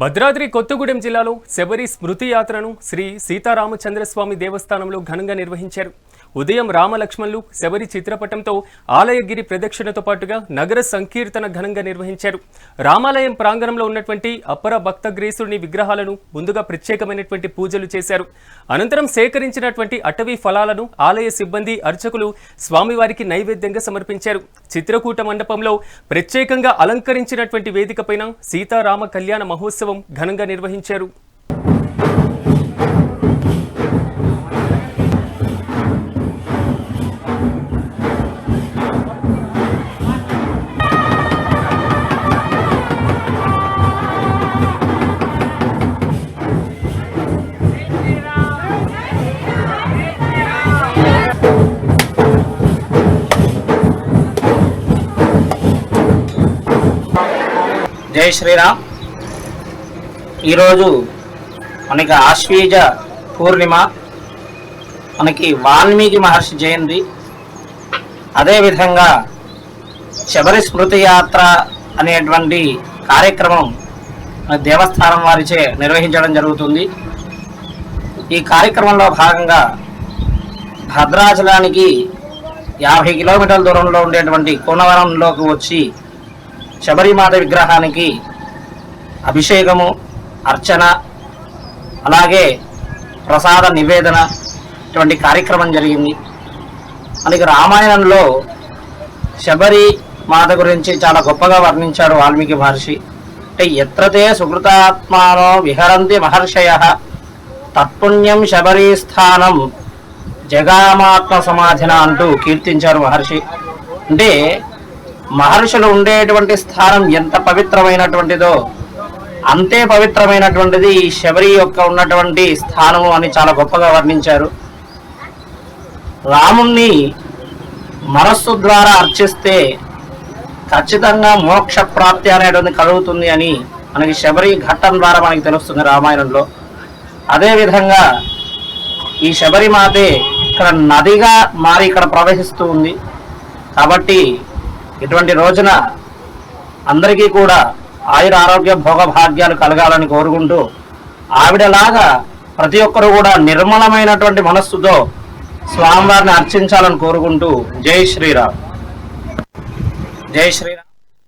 భద్రాద్రి కొత్తగూడెం జిల్లాలో శబరి స్మృతి యాత్రను శ్రీ సీతారామచంద్రస్వామి దేవస్థానంలో ఘనంగా నిర్వహించారు. ఉదయం రామలక్ష్మణులు శబరి చిత్రపటంతో ఆలయగిరి ప్రదక్షిణతో పాటుగా నగర సంకీర్తన ఘనంగా నిర్వహించారు. రామాలయం ప్రాంగణంలో ఉన్నటువంటి అపర భక్తగ్రేసుని విగ్రహాలను ముందుగా ప్రత్యేకమైనటువంటి పూజలు చేశారు. అనంతరం సేకరించినటువంటి అటవీ ఫలాలను ఆలయ సిబ్బంది అర్చకులు స్వామివారికి నైవేద్యంగా సమర్పించారు. చిత్రకూట మండపంలో ప్రత్యేకంగా అలంకరించినటువంటి వేదికపైన సీతారామ కళ్యాణ మహోత్సవం ఘనంగా నిర్వహించారు. జై శ్రీరామ్. ఈరోజు మనకి ఆశ్వీజ పూర్ణిమ మనకి వాల్మీకి మహర్షి జయంతి. అదేవిధంగా శబరి స్మృతి యాత్ర అనేటువంటి కార్యక్రమం మన దేవస్థానం వారిచే నిర్వహించడం జరుగుతుంది. ఈ కార్యక్రమంలో భాగంగా భద్రాచలానికి యాభై కిలోమీటర్ల దూరంలో ఉండేటువంటి కోనవరంలోకి వచ్చి శబరిమాత విగ్రహానికి అభిషేకము అర్చన అలాగే ప్రసాద నివేదన ఇటువంటి కార్యక్రమం జరిగింది. మనకి రామాయణంలో శబరి మాత గురించి చాలా గొప్పగా వర్ణించాడు వాల్మీకి మహర్షి. అంటే ఎత్రతే సుకృతాత్మానో విహరంతి మహర్షయ తత్పుణ్యం శబరీ స్థానం జగామాత్మ సమాధిన అంటూ కీర్తించారు మహర్షి. అంటే మహర్షులు ఉండేటువంటి స్థానం ఎంత పవిత్రమైనటువంటిదో అంతే పవిత్రమైనటువంటిది ఈ శబరి యొక్క ఉన్నటువంటి స్థానము అని చాలా గొప్పగా వర్ణించారు. రాముణ్ణి మనస్సు ద్వారా అర్చిస్తే ఖచ్చితంగా మోక్ష ప్రాప్తి అనేటువంటి కలుగుతుంది అని మనకి శబరి ఘట్టం ద్వారా మనకి తెలుస్తుంది రామాయణంలో. అదేవిధంగా ఈ శబరిమాతే ఇక్కడ నదిగా మారి ఇక్కడ ప్రవహిస్తూ ఉంది. కాబట్టి ఇటువంటి రోజున అందరికీ కూడా ఆయుర ఆరోగ్య భోగ భాగ్యాలు కలగాలని కోరుకుంటూ ఆవిడలాగా ప్రతి ఒక్కరు కూడా నిర్మలమైనటువంటి మనస్సుతో స్వామివారిని అర్చించాలని కోరుకుంటూ జై శ్రీరామ్. జై శ్రీరామ్.